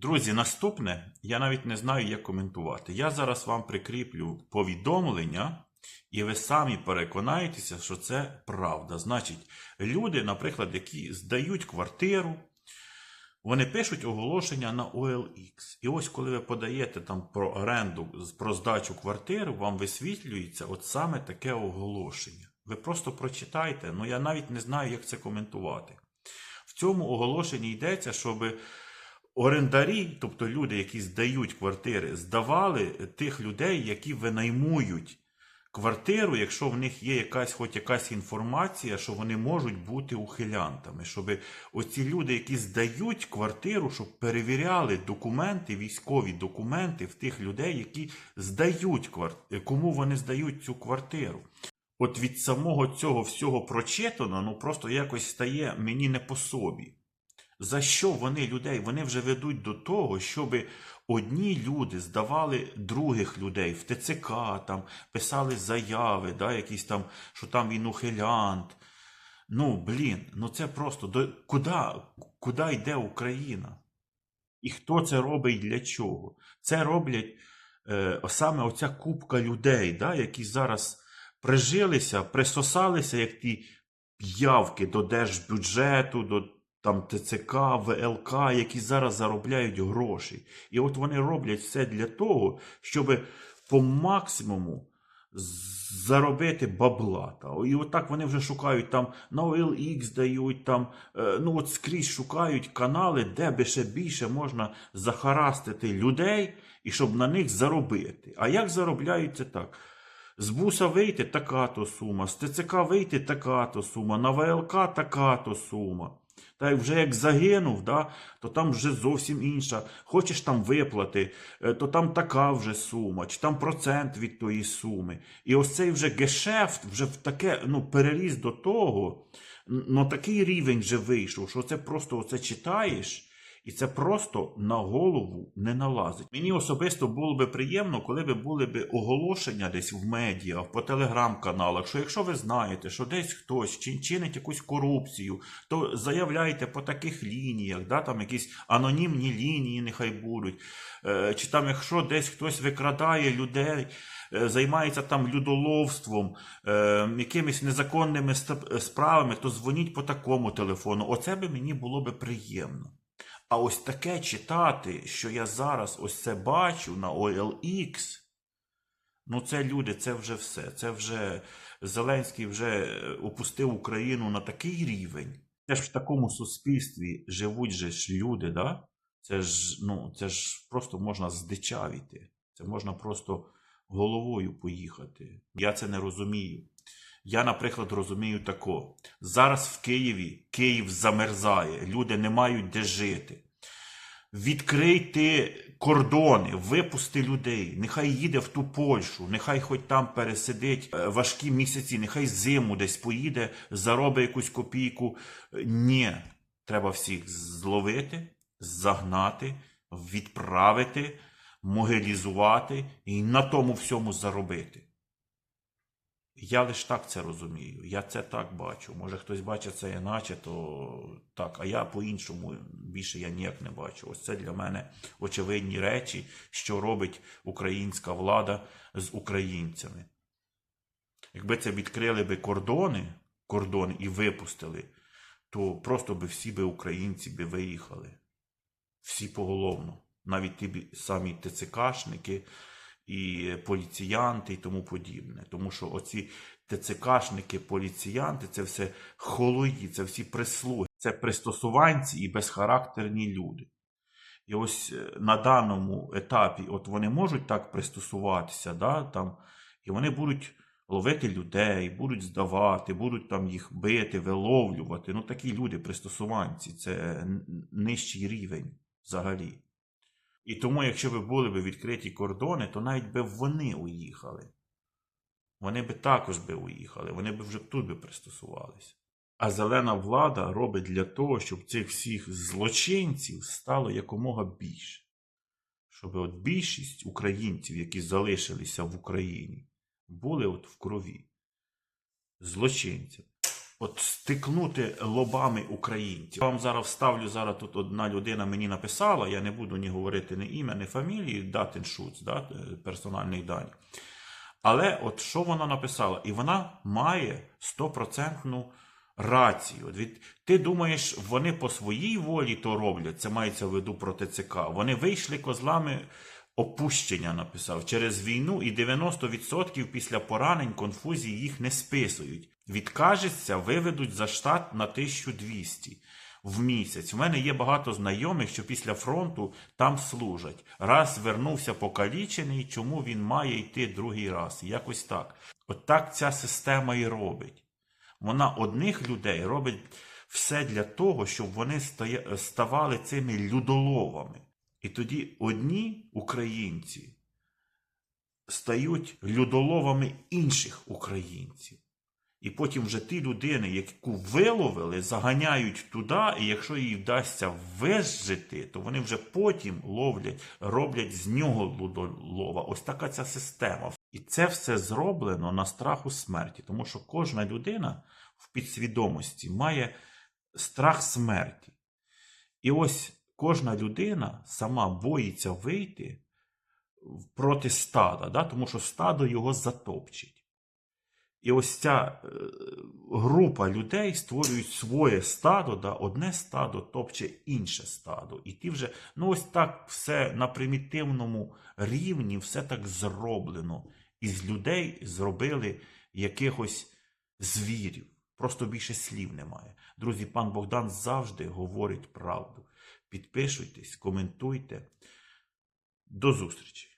Друзі, наступне, я навіть не знаю, як коментувати. Я зараз вам прикріплю повідомлення, і ви самі переконаєтеся, що це правда. Значить, люди, наприклад, які здають квартиру, вони пишуть оголошення на OLX. І ось коли ви подаєте там про оренду, про здачу квартири, вам висвітлюється от саме таке оголошення. Ви просто прочитайте, ну я навіть не знаю, як це коментувати. В цьому оголошенні йдеться, щоб орендарі, тобто люди, які здають квартири, здавали тих людей, які винаймують квартиру, якщо в них є якась, хоч якась інформація, що вони можуть бути ухилянтами, щоб оці люди, які здають квартиру, щоб перевіряли документи, військові документи в тих людей, які здають квартиру, кому вони здають цю квартиру. От від самого цього всього прочитано, ну просто якось стає мені не по собі. За що вони людей? Вони вже ведуть до того, щоб одні люди здавали других людей в ТЦК, там писали заяви, да, якісь там, що там він ухилянт. Ну, блін, ну це просто до куди, куди йде Україна? І хто це робить для чого? Це роблять е, саме оця купка людей, да, які зараз прижилися, присосалися, як ті явки до держбюджету, до там ТЦК, ВЛК, які зараз заробляють гроші. І от вони роблять все для того, щоб по максимуму заробити бабла. І отак вони вже шукають там на OLX дають, там, е, ну от скрізь шукають канали, де би ще більше можна захарастити людей і щоб на них заробити. А як заробляють це так? З буса вийти така-то сума, з ТЦК вийти така-то сума, на ВЛК така-то сума. Та вже як загинув, да, то там вже зовсім інша. Хочеш там виплати, е, то там така вже сума, чи там процент від тої суми. І ось цей вже гешефт вже в таке ну, переріс до того, на такий рівень вже вийшов, що це просто оце читаєш. І це просто на голову не налазить. Мені особисто було би приємно, коли би були б оголошення десь в медіа, по телеграм-каналах, що якщо ви знаєте, що десь хтось чинить якусь корупцію, то заявляйте по таких лініях, да, там якісь анонімні лінії нехай будуть. Е, чи там, якщо десь хтось викрадає людей, е, займається там людоловством, е, якимись незаконними справами, то дзвоніть по такому телефону. Оце би мені було би приємно. А ось таке читати, що я зараз ось це бачу на OLX, ну це люди, це вже все. Це вже Зеленський вже е, опустив Україну на такий рівень. Це ж в такому суспільстві живуть же ж люди, да? Це ж, ну, це ж просто можна здичавіти. Це можна просто головою поїхати. Я це не розумію. Я, наприклад, розумію тако. Зараз в Києві Київ замерзає, люди не мають де жити. Відкрийте кордони, випусти людей, нехай їде в ту Польщу, нехай хоч там пересидить е, важкі місяці, нехай зиму десь поїде, заробить якусь копійку. Ні, треба всіх зловити, загнати, відправити, могилізувати і на тому всьому заробити. Я лише так це розумію. Я це так бачу. Може хтось бачить це іначе, то так. А я по-іншому більше я ніяк не бачу. Ось це для мене очевидні речі, що робить українська влада з українцями. Якби це відкрили би кордони, кордон і випустили, то просто би всі би українці би виїхали. Всі поголовно. Навіть ті самі ТЦКшники і поліціянти і тому подібне. Тому що оці ТЦКшники, поліціянти це все холої, це всі прислуги, це пристосуванці і безхарактерні люди. І ось е, на даному етапі, от вони можуть так пристосуватися, да, там, і вони будуть ловити людей, будуть здавати, будуть там їх бити, виловлювати. Ну, такі люди, пристосуванці, це нижчий рівень взагалі. І тому, якщо б були б відкриті кордони, то навіть би вони уїхали. Вони би також би уїхали, вони б вже тут би пристосувалися. А зелена влада робить для того, щоб цих всіх злочинців стало якомога більше. Щоб от більшість українців, які залишилися в Україні, були от в крові. Злочинців. От стикнути лобами українців. Я вам зараз вставлю, зараз тут одна людина мені написала, я не буду ні говорити ні ім'я, ні фамілії, датин шуц, да, е, персональних даних. Але от що вона написала? І вона має стопроцентну рацію. Від, ти думаєш, вони по своїй волі то роблять, це мається в виду проти ЦК. Вони вийшли козлами опущення, написав, через війну, і 90% після поранень, конфузій їх не списують. Відкажеться, виведуть за штат на 1200 в місяць. У мене є багато знайомих, що після фронту там служать. Раз вернувся покалічений, чому він має йти другий раз? Якось так. От так ця система і робить. Вона одних людей робить все для того, щоб вони ставали цими людоловами. І тоді одні українці стають людоловами інших українців. І потім вже ті людини, яку виловили, заганяють туди, і якщо їй вдасться вижити, то вони вже потім ловлять, роблять з нього лудолова. Ось така ця система. І це все зроблено на страху смерті, тому що кожна людина в підсвідомості має страх смерті. І ось кожна людина сама боїться вийти проти стада, да? тому що стадо його затопчить. І ось ця е, група людей створюють своє стадо, да, одне стадо топче інше стадо. І ті вже, ну ось так все на примітивному рівні, все так зроблено. Із людей зробили якихось звірів. Просто більше слів немає. Друзі, пан Богдан завжди говорить правду. Підписуйтесь, коментуйте. До зустрічі!